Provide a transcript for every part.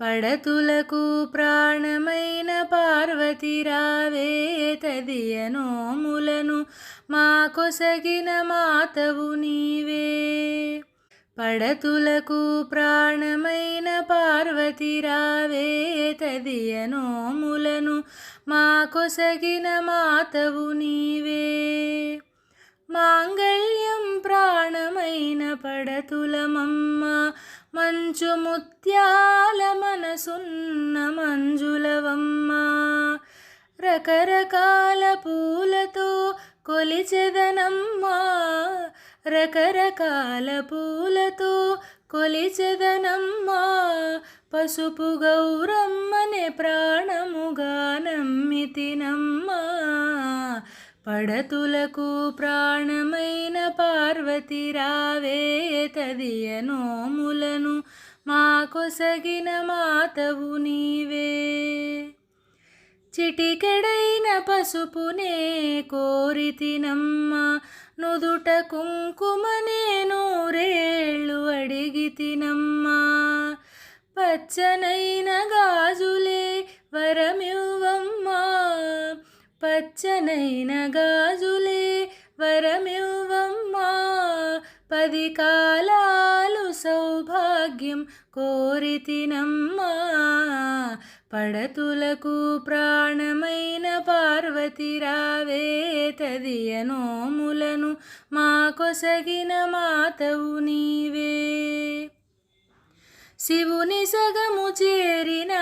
పడతులకు ప్రాణమైన పార్వతిరావే తదియ నోములను మా కొసగిన మాతవు నీవే. పడతులకు ప్రాణమైన పార్వతిరావే తదియ నోములను మా కొసగిన మాతవు నీవే. మాంగళ్యం ప్రాణమైన పడతులమం మంచు ముత్యాల మనసున్న మంజులవమ్మ. రకరకాల పూలతో కొలిచెదనమ్మా. రకరకాల పూలతో కొలిచెదనమ్మా. పసుపు గౌరమ్మనే ప్రాణముగా నమ్మితినమ్మా. పడతులకు ప్రాణమైన పార్వతి రావే తదియ నోములను మా కొసగిన మాతవు నీవే. చిటికెడైన పసుపునే కోరితినమ్మా నుదుట కుంకుమనే నూరేళ్ళు అడిగితినమ్మా పచ్చనైన గాజులే వరమివ్వమ్మా పచ్చనైన గాజులే వరమివ్వమ్మా. పది కాలా సౌభాగ్యం కోరితినమ్మా. పడతులకు ప్రాణమైన పార్వతి రావే తదియ నోములను మా కొసగిన మాతవు నీవే. శివుని సగము చేరిన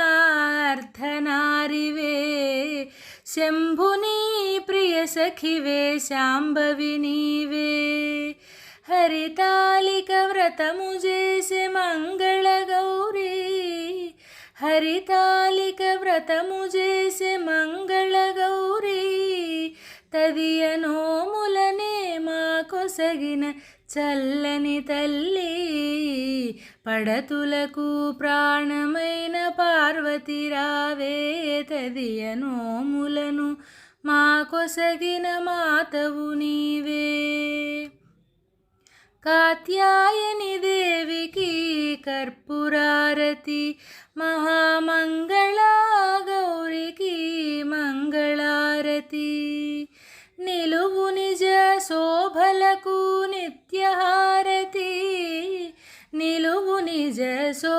అర్ధనారివే. శంభుని ప్రియ సఖివే శాంభవి నీవే. హరితాలిక వ్రతము చే హరితాళిక వ్రతము చేసే మంగళ గౌరీ తదియ నోములనే మా కొసగిన చల్లని తల్లి పడతులకు ప్రాణమైన పార్వతి రావే తదియ నోములను మా కొసగిన कर्पूरारती महामङ्गला गौरिकी मङ्गलारती निलुवु निज शोभलकु नित्यहारती। निलुवु निज शो